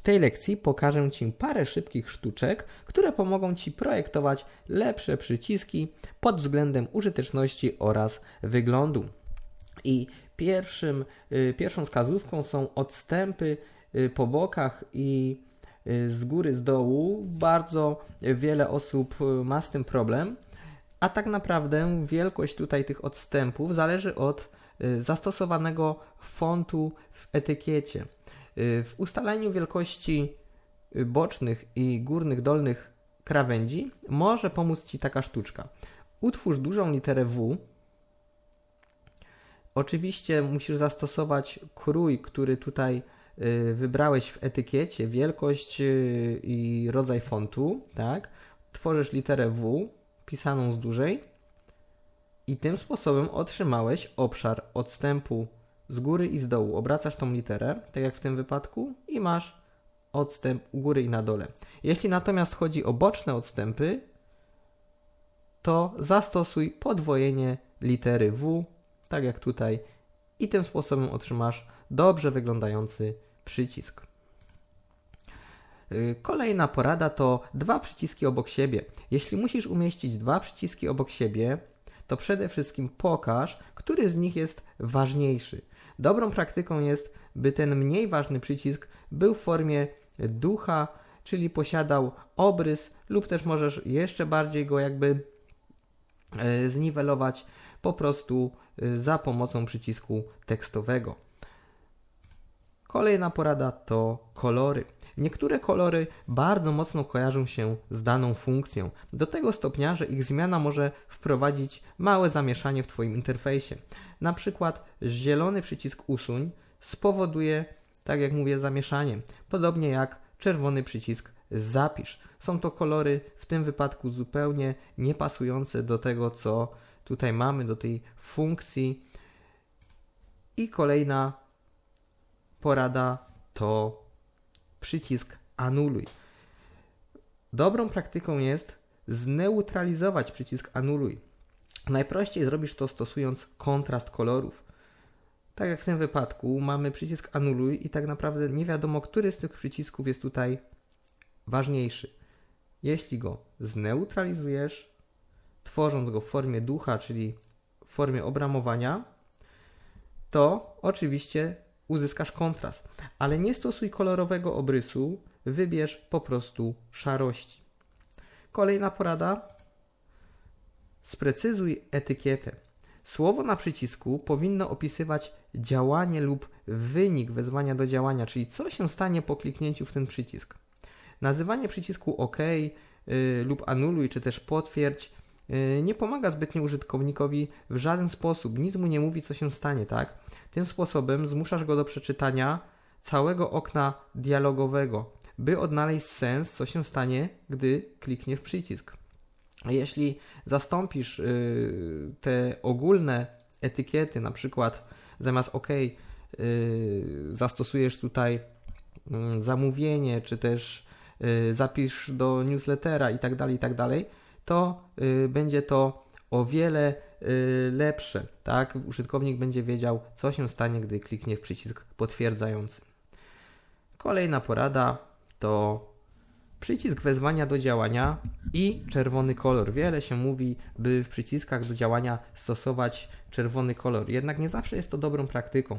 W tej lekcji pokażę Ci parę szybkich sztuczek, które pomogą Ci projektować lepsze przyciski pod względem użyteczności oraz wyglądu. I pierwszym, y, pierwszą wskazówką są odstępy y, po bokach i y, z góry, z dołu. Bardzo wiele osób ma z tym problem, a tak naprawdę wielkość tutaj tych odstępów zależy od zastosowanego fontu w etykiecie. W ustaleniu wielkości bocznych i górnych, dolnych krawędzi może pomóc Ci taka sztuczka. Utwórz dużą literę W Oczywiście musisz zastosować krój, który tutaj y, wybrałeś w etykiecie, wielkość y, i rodzaj fontu, tak? Tworzysz literę W pisaną z dużej i tym sposobem otrzymałeś obszar odstępu z góry i z dołu. Obracasz tą literę, tak jak w tym wypadku, i masz odstęp u góry i na dole. Jeśli natomiast chodzi o boczne odstępy, to zastosuj podwojenie litery W tak jak tutaj, i tym sposobem otrzymasz dobrze wyglądający przycisk. Y, kolejna porada to dwa przyciski obok siebie. Jeśli musisz umieścić dwa przyciski obok siebie, to przede wszystkim pokaż, który z nich jest ważniejszy. Dobrą praktyką jest, by ten mniej ważny przycisk był w formie ducha, czyli posiadał obrys, lub też możesz jeszcze bardziej go jakby e, zniwelować po prostu y, za pomocą przycisku tekstowego. Kolejna porada to kolory. Niektóre kolory bardzo mocno kojarzą się z daną funkcją, do tego stopnia, że ich zmiana może wprowadzić małe zamieszanie w Twoim interfejsie. Na przykład zielony przycisk usuń spowoduje, tak jak mówię, zamieszanie, podobnie jak czerwony przycisk zapisz. Są to kolory w tym wypadku zupełnie niepasujące do tego, co tutaj mamy do tej funkcji. I kolejna porada to przycisk anuluj. Dobrą praktyką jest zneutralizować przycisk anuluj. Najprościej zrobisz to stosując kontrast kolorów. Tak jak w tym wypadku mamy przycisk anuluj i tak naprawdę nie wiadomo, który z tych przycisków jest tutaj ważniejszy. Jeśli go zneutralizujesz, tworząc go w formie ducha, czyli w formie obramowania, to oczywiście uzyskasz kontrast. Ale nie stosuj kolorowego obrysu, wybierz po prostu szarości. Kolejna porada. Sprecyzuj etykietę. Słowo na przycisku powinno opisywać działanie lub wynik wezwania do działania, czyli co się stanie po kliknięciu w ten przycisk. Nazywanie przycisku OK yy, lub anuluj, czy też potwierdź nie pomaga zbytnio użytkownikowi w żaden sposób, nic mu nie mówi, co się stanie, tak? Tym sposobem zmuszasz go do przeczytania całego okna dialogowego, by odnaleźć sens, co się stanie, gdy kliknie w przycisk. Jeśli zastąpisz yy, te ogólne etykiety, na przykład zamiast OK, yy, zastosujesz tutaj yy, zamówienie, czy też y, zapisz do newslettera i tak to y, będzie to o wiele y, lepsze. Tak? Użytkownik będzie wiedział, co się stanie, gdy kliknie w przycisk potwierdzający. Kolejna porada to przycisk wezwania do działania i czerwony kolor. Wiele się mówi, by w przyciskach do działania stosować czerwony kolor, jednak nie zawsze jest to dobrą praktyką.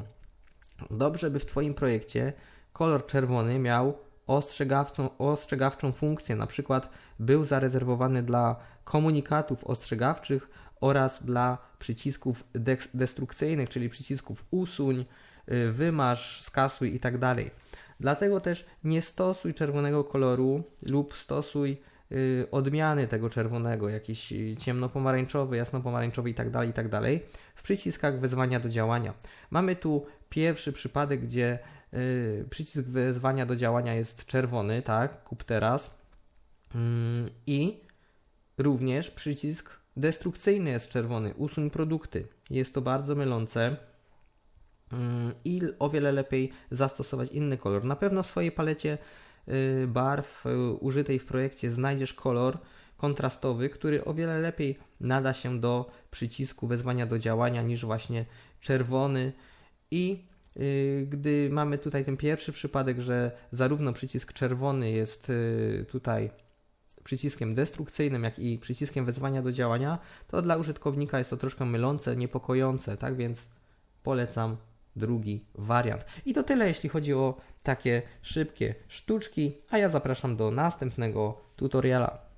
Dobrze, by w Twoim projekcie kolor czerwony miał ostrzegawczą, ostrzegawczą funkcję, na przykład był zarezerwowany dla komunikatów ostrzegawczych oraz dla przycisków destrukcyjnych, czyli przycisków usuń, y, wymasz, skasuj itd. Tak Dlatego też nie stosuj czerwonego koloru lub stosuj y, odmiany tego czerwonego, jakiś ciemnopomarańczowy, jasnopomarańczowy itd., tak itd. Tak w przyciskach wezwania do działania. Mamy tu pierwszy przypadek, gdzie y, przycisk wezwania do działania jest czerwony, tak, kup teraz. Mm, I również przycisk destrukcyjny jest czerwony, usuń produkty. Jest to bardzo mylące. Mm, i o wiele lepiej zastosować inny kolor. Na pewno w swojej palecie y, barw y, użytej w projekcie znajdziesz kolor kontrastowy, który o wiele lepiej nada się do przycisku wezwania do działania niż właśnie czerwony. I Yy, Gdy mamy tutaj ten pierwszy przypadek, że zarówno przycisk czerwony jest yy, tutaj przyciskiem destrukcyjnym, jak i przyciskiem wezwania do działania, to dla użytkownika jest to troszkę mylące, niepokojące, tak więc polecam drugi wariant. I to tyle, jeśli chodzi o takie szybkie sztuczki, a ja zapraszam do następnego tutoriala.